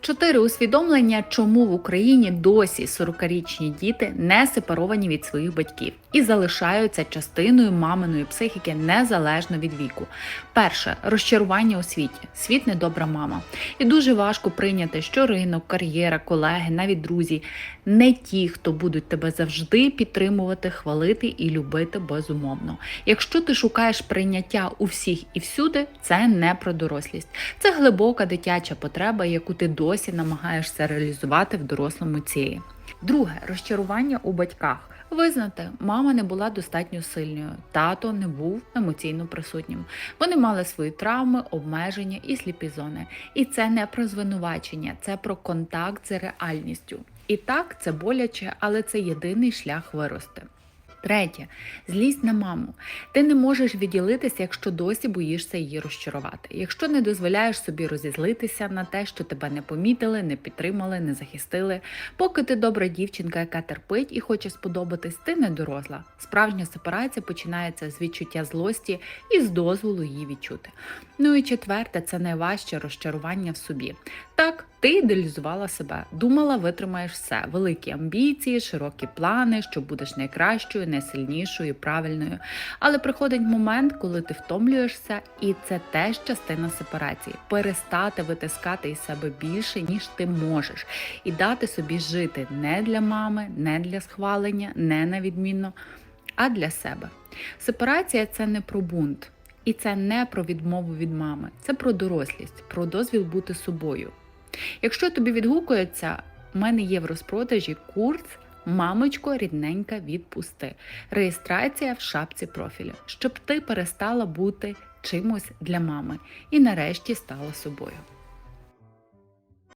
Чотири усвідомлення, чому в Україні досі 40-річні діти не сепаровані від своїх батьків і залишаються частиною маминої психіки незалежно від віку. Перше розчарування у світі. Світ недобра мама. І дуже важко прийняти, що ринок, кар'єра, колеги, навіть друзі не ті, хто будуть тебе завжди підтримувати, хвалити і любити безумовно. Якщо ти шукаєш прийняття у всіх і всюди, це не про дорослість. Це глибока дитяча потреба, яку ти досі намагаєшся реалізувати в дорослому тілі. Друге розчарування у батьках. Визнати, мама не була достатньо сильною, тато не був емоційно присутнім. Вони мали свої травми, обмеження і сліпі зони. І це не про звинувачення, це про контакт з реальністю. І так, це боляче, але це єдиний шлях вирости. Третє злість на маму. Ти не можеш відділитися, якщо досі боїшся її розчарувати. Якщо не дозволяєш собі розізлитися на те, що тебе не помітили, не підтримали, не захистили. Поки ти добра дівчинка, яка терпить і хоче сподобатись, ти не доросла. Справжня сепарація починається з відчуття злості і з дозволу її відчути. Ну і четверте, це найважче розчарування в собі. Так, ти ідеалізувала себе, думала, витримаєш все, великі амбіції, широкі плани, що будеш найкращою, найсильнішою, правильною. Але приходить момент, коли ти втомлюєшся, і це теж частина сепарації. Перестати витискати із себе більше, ніж ти можеш, і дати собі жити не для мами, не для схвалення, не на відмінно, а для себе. Сепарація це не про бунт. І це не про відмову від мами, це про дорослість, про дозвіл бути собою. Якщо тобі відгукується, в мене є в розпродажі курс Мамочко, рідненька, відпусти. Реєстрація в шапці профілю, щоб ти перестала бути чимось для мами і нарешті стала собою.